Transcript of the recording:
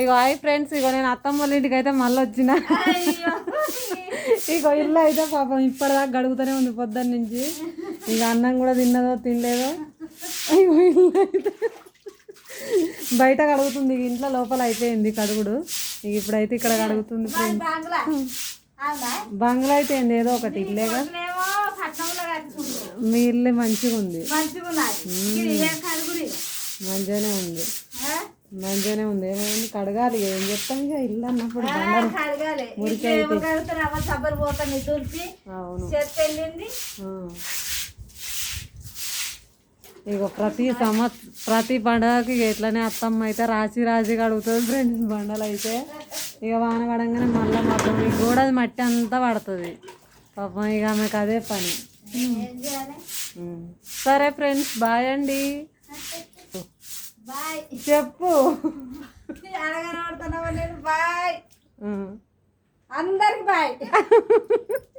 ఇగో hi friends ఇగో నేను అత్తమ్మ వాళ్ళ ఇంటికి అయితే మళ్ళీ వచ్చిన. ఇగో ఇల్లు అయితే పాపం ఇప్పటిదాకా గడుగుతూనే ఉంది పొద్దున్న నుంచి. ఇక అన్నం కూడా తిన్నదో తినలేదో. ఇగో ఇల్లు అయితే బయట కడుగుతుంది. ఇక ఇంట్లో లోపల అయిపోయింది కడుగుడు. ఇక ఇప్పుడైతే ఇక్కడ కడుగుతుంది బంగ్లా? అయితే ఏంది? ఒకటి ఇల్లేగా మీ ఇల్లు మంచిగా ఉంది మంచిగానే ఉంది? మంచిగానే ఉంది. ఏమైంది కడగాలి ఏం చెప్తాం ఇక? ఇల్లు అన్నప్పుడు కడగాలి. పోతాను వెళ్ళింది. ఇగో ప్రతి సంవత్సరం ప్రతి పండగకి ఇక ఇట్లనే అత్తమ్మ అయితే రాసి రాసి కడుగుతుంది ఫ్రెండ్స్ బండలు అయితే. ఇక వాన పడంగానే మళ్ళీ మాత్రం ఈ గోడ మట్టి అంతా పడుతుంది. పాపం ఇక ఆమెకు అదే పని. సరే ఫ్రెండ్స్ బాయ్ అండి. బాయ్ చెప్పు అడగనబడుతున్నావా నేను? బాయ్. అందరికి బాయ్.